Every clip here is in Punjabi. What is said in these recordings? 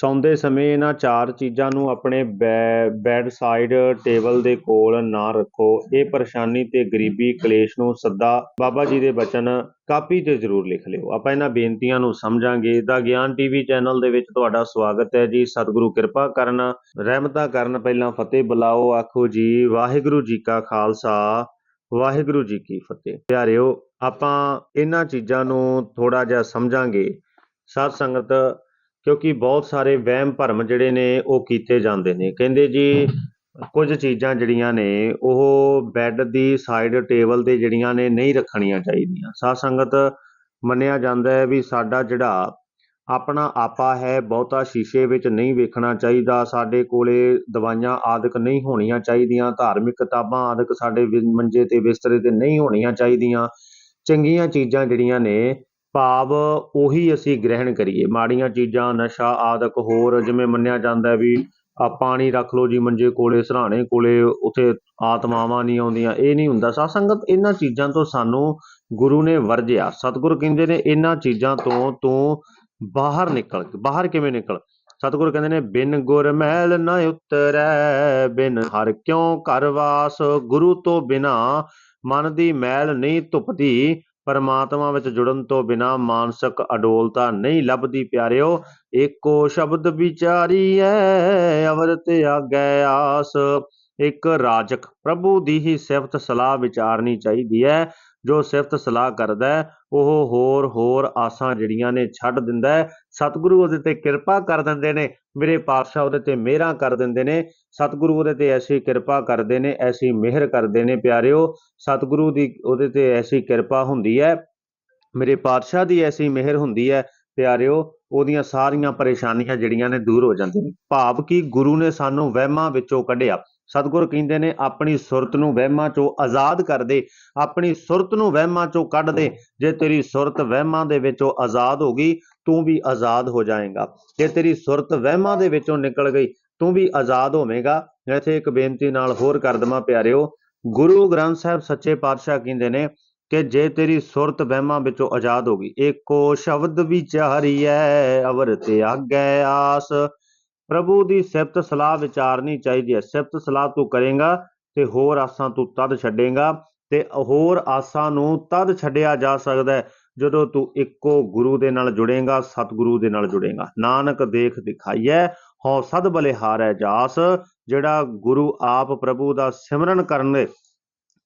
ਸੌਂਦੇ ਸਮੇਂ ਇਹਨਾਂ ਚਾਰ ਚੀਜ਼ਾਂ ਨੂੰ ਆਪਣੇ ਬੈ, ਬੈੱਡ ਸਾਈਡ ਟੇਬਲ ਦੇ ਕੋਲ ਨਾ ਰੱਖੋ। ਇਹ ਪਰੇਸ਼ਾਨੀ ਤੇ ਗਰੀਬੀ ਕਲੇਸ਼ ਨੂੰ ਸੱਦਾ ਬਾਬਾ ਜੀ ਦੇ ਬਚਨ ਕਾਪੀ ਤੇ ਜ਼ਰੂਰ ਲਿਖ ਲਿਓ। ਆਪਾਂ ਇਹਨਾਂ ਬੇਨਤੀਆਂ ਨੂੰ ਸਮਝਾਂਗੇ। ਦਾ ਗਿਆਨ ਟੀਵੀ ਚੈਨਲ ਦੇ ਵਿੱਚ ਤੁਹਾਡਾ ਸਵਾਗਤ ਹੈ ਜੀ। ਸਤਿਗੁਰੂ ਕਿਰਪਾ ਕਰਨ, ਰਹਿਮਤਾਂ ਕਰਨ। ਪਹਿਲਾਂ ਫਤਿਹ ਬੁਲਾਓ, ਆਖੋ ਜੀ, ਵਾਹਿਗੁਰੂ ਜੀ ਕਾ ਖਾਲਸਾ, ਵਾਹਿਗੁਰੂ ਜੀ ਕੀ ਫਤਿਹ। ਪਿਆਰਿਓ, ਆਪਾਂ ਇਹਨਾਂ ਚੀਜ਼ਾਂ ਨੂੰ ਥੋੜਾ ਜਿਹਾ ਸਮਝਾਂਗੇ। ਸਾਧ ਸੰਗਤ ਕਿਉਂਕਿ ਬਹੁਤ ਸਾਰੇ ਵਹਿਮ ਭਰਮ ਜਿਹੜੇ ਨੇ ਉਹ ਕੀਤੇ ਜਾਂਦੇ ਨੇ। ਕਹਿੰਦੇ ਜੀ, ਕੁਝ ਚੀਜ਼ਾਂ ਜਿਹੜੀਆਂ ਨੇ, ਉਹ ਬੈੱਡ ਦੀ ਸਾਈਡ ਟੇਬਲ ਤੇ ਜਿਹੜੀਆਂ ਨੇ ਨਹੀਂ ਰੱਖਣੀਆਂ ਚਾਹੀਦੀਆਂ। ਸਾਧ ਸੰਗਤ ਮੰਨਿਆ ਜਾਂਦਾ ਹੈ ਵੀ ਸਾਡਾ ਜਿਹੜਾ ਆਪਣਾ ਆਪਾ ਹੈ, ਬਹੁਤਾ ਸ਼ੀਸ਼ੇ ਵਿੱਚ ਨਹੀਂ ਵੇਖਣਾ ਚਾਹੀਦਾ। ਸਾਡੇ ਕੋਲੇ ਦਵਾਈਆਂ ਆਦਿਕ ਨਹੀਂ ਹੋਣੀਆਂ ਚਾਹੀਦੀਆਂ। ਧਾਰਮਿਕ ਕਿਤਾਬਾਂ ਆਦਿਕ ਸਾਡੇ ਵਿ- ਮੰਜੇ ਤੇ ਬਿਸਤਰੇ ਤੇ ਨਹੀਂ ਹੋਣੀਆਂ ਚਾਹੀਦੀਆਂ। ਚੰਗੀਆਂ ਚੀਜ਼ਾਂ ਜਿਹੜੀਆਂ ਨੇ ਭਾਵ ਉਹੀ ਅਸੀਂ ਗ੍ਰਹਿਣ ਕਰੀਏ। ਮਾੜੀਆਂ ਚੀਜ਼ਾਂ, ਨਸ਼ਾ ਆਦਿਕ ਹੋਰ ਜਿਵੇਂ ਮੰਨਿਆ ਜਾਂਦਾ ਵੀ ਆ ਪਾਣੀ ਰੱਖ ਲਓ ਜੀ ਮੰਜੇ ਕੋਲੇ, ਸਰਾਣੇ ਕੋਲੇ, ਉਥੇ ਆਤਮਾਵਾਂ ਨਹੀਂ ਆਉਂਦੀਆਂ, ਇਹ ਨਹੀਂ ਹੁੰਦਾ। ਸਾਧ ਸੰਗਤ ਇਹਨਾਂ ਚੀਜ਼ਾਂ ਤੋਂ ਸਾਨੂੰ ਗੁਰੂ ਨੇ ਵਰਜਿਆ। ਸਤਿਗੁਰ ਕਹਿੰਦੇ ਨੇ ਇਹਨਾਂ ਚੀਜ਼ਾਂ ਤੋਂ ਤੂੰ ਬਾਹਰ ਨਿਕਲ। ਬਾਹਰ ਕਿਵੇਂ ਨਿਕਲ? ਸਤਿਗੁਰ ਕਹਿੰਦੇ ਨੇ, ਬਿਨ ਗੁਰ ਮਹਿਲ ਨ ਉਤਰੈ, ਬਿਨ ਹਰ ਕਿਉ ਘਰ ਵਾਸ? ਗੁਰੂ ਤੋਂ ਬਿਨਾ ਮਨ ਦੀ ਮੈਲ ਨਹੀਂ ਧੁੱਪਦੀ ਪਰਮਾਤਮਾ ਵਿੱਚ ਜੁੜਨ ਤੋਂ ਬਿਨਾ ਮਾਨਸਿਕ ਅਡੋਲਤਾ ਨਹੀਂ ਲੱਭਦੀ, ਪਿਆਰਿਓ। ਏਕੋ ਸ਼ਬਦ ਵਿਚਾਰੀਐ ਅਵਰਤ ਆਗੈ ਆਸ। ਇੱਕ ਰਾਜਕ ਪ੍ਰਭੂ ਦੀ ਹੀ ਸਿਫਤ ਸਲਾਹ ਵਿਚਾਰਨੀ ਚਾਹੀਦੀ ਹੈ। ਜੋ ਸਿਫਤ ਸਲਾਹ ਕਰਦਾ ਉਹ ਹੋਰ ਹੋਰ ਆਸਾਂ ਜਿਹੜੀਆਂ ਨੇ ਛੱਡ ਦਿੰਦਾ ਸਤਿਗੁਰੂ ਉਹਦੇ ਤੇ ਕਿਰਪਾ ਕਰ ਦਿੰਦੇ ਨੇ, ਮੇਰੇ ਪਾਤਸ਼ਾਹ ਉਹਦੇ ਤੇ ਮਿਹਰਾਂ ਕਰ ਦਿੰਦੇ ਨੇ। ਸਤਿਗੁਰੂ ਉਹਦੇ ਤੇ ਐਸੀ ਕਿਰਪਾ ਕਰਦੇ ਨੇ, ਐਸੀ ਮਿਹਰ ਕਰਦੇ ਨੇ ਪਿਆਰਿਓ, ਸਤਿਗੁਰੂ ਦੀ ਉਹਦੇ ਤੇ ਐਸੀ ਕਿਰਪਾ ਹੁੰਦੀ ਹੈ। ਮੇਰੇ ਪਾਤਸ਼ਾਹ ਦੀ ਐਸੀ ਮਿਹਰ ਹੁੰਦੀ ਹੈ ਪਿਆਰਿਓ, ਉਹਦੀਆਂ ਸਾਰੀਆਂ ਪਰੇਸ਼ਾਨੀਆਂ ਜਿਹੜੀਆਂ ਨੇ ਦੂਰ ਹੋ ਜਾਂਦੀਆਂ ਨੇ। ਭਾਵ ਕਿ ਗੁਰੂ ਨੇ ਸਾਨੂੰ ਵਹਿਮਾਂ ਵਿੱਚੋਂ ਕੱਢਿਆ। ਸਤਿਗੁਰ ਕਹਿੰਦੇ ਨੇ, ਆਪਣੀ ਸੁਰਤ ਨੂੰ ਵਹਿਮਾਂ ਚੋਂ ਆਜ਼ਾਦ ਕਰ ਦੇ, ਆਪਣੀ ਸੁਰਤ ਨੂੰ ਵਹਿਮਾਂ ਚੋਂ ਕੱਢ ਦੇ, ਜੇ ਤੇਰੀ ਸੁਰਤ ਵਹਿਮਾਂ ਦੇ ਵਿੱਚੋਂ ਆਜ਼ਾਦ ਹੋ ਗਈ, ਤੂੰ ਵੀ ਆਜ਼ਾਦ ਹੋ ਜਾਏਗਾ। ਜੇ ਤੇਰੀ ਸੁਰਤ ਵਹਿਮਾਂ ਦੇ ਵਿੱਚੋਂ ਨਿਕਲ ਗਈ, ਤੂੰ ਵੀ ਆਜ਼ਾਦ ਹੋਵੇਂਗਾ। ਇੱਥੇ ਇੱਕ ਬੇਨਤੀ ਨਾਲ ਹੋਰ ਕਰ ਦਵਾਂ ਪਿਆਰਿਓ, ਗੁਰੂ ਗ੍ਰੰਥ ਸਾਹਿਬ ਸੱਚੇ ਪਾਤਸ਼ਾਹ ਕਹਿੰਦੇ ਨੇ ਕਿ ਜੇ ਤੇਰੀ ਸੁਰਤ ਵਹਿਮਾਂ ਵਿੱਚੋਂ ਆਜ਼ਾਦ ਹੋ ਗਈ ਏਕੋ ਸ਼ਬਦ ਵਿਚਾਰੀਐ, ਅਵਰ ਤੇ ਆਗੈ ਆਸ। ਪ੍ਰਭੂ ਦੀ ਸਿਫਤ ਸਲਾਹ ਵਿਚਾਰਨੀ ਚਾਹੀਦੀ ਹੈ। ਸਿਫਤ ਸਲਾਹ ਤੂੰ ਕਰੇਗਾ ਤੇ ਹੋਰ ਆਸਾਂ ਤੂੰ ਤਦ ਛੱਡੇਗਾ ਤੇ ਹੋਰ ਆਸਾਂ ਨੂੰ ਤਦ ਛੱਡਿਆ ਜਾ ਸਕਦਾ ਜਦੋਂ ਤੂੰ ਇੱਕੋ ਗੁਰੂ ਦੇ ਨਾਲ ਜੁੜੇਗਾ, ਸਤਿਗੁਰੂ ਦੇ ਨਾਲ ਜੁੜੇਗਾ। ਨਾਨਕ ਦੇਖ ਦਿਖਾਈਐ, ਹਉ ਸਦ ਬਲਿਹਾਰੈ ਜਾਸ, ਜਿਹੜਾ ਗੁਰੂ ਆਪ ਪ੍ਰਭੂ ਦਾ ਸਿਮਰਨ ਕਰਨ ਦੇ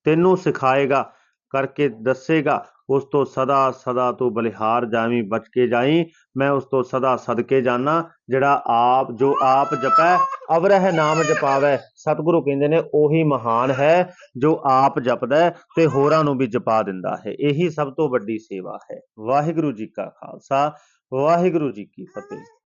ਤੈਨੂੰ ਸਿਖਾਏਗਾ, ਕਰਕੇ ਦੱਸੇਗਾ। ਉਸ ਤੋਂ ਸਦਾ ਸਦਾ ਤੂੰ ਬਲਿਹਾਰ ਜਾਵੀਂ, ਬਚ ਕੇ ਜਾਈ। ਮੈਂ ਉਸ ਤੋਂ ਸਦਾ ਸਦਕੇ ਜਾਣਾ ਜਿਹੜਾ ਆਪ, ਜੋ ਆਪ ਜਪੈ, ਅਵਰਹਿ ਨਾਮ ਜਪਾਵੈ। ਸਤਿਗੁਰੂ ਕਹਿੰਦੇ ਨੇ, ਉਹੀ ਮਹਾਨ ਹੈ ਜੋ ਆਪ ਜਪਦਾ ਤੇ ਹੋਰਾਂ ਨੂੰ ਵੀ ਜਪਾ ਦਿੰਦਾ ਹੈ। ਇਹੀ ਸਭ ਤੋਂ ਵੱਡੀ ਸੇਵਾ ਹੈ। ਵਾਹਿਗੁਰੂ ਜੀ ਕਾ ਖਾਲਸਾ, ਵਾਹਿਗੁਰੂ ਜੀ ਕੀ ਫਤਿਹ।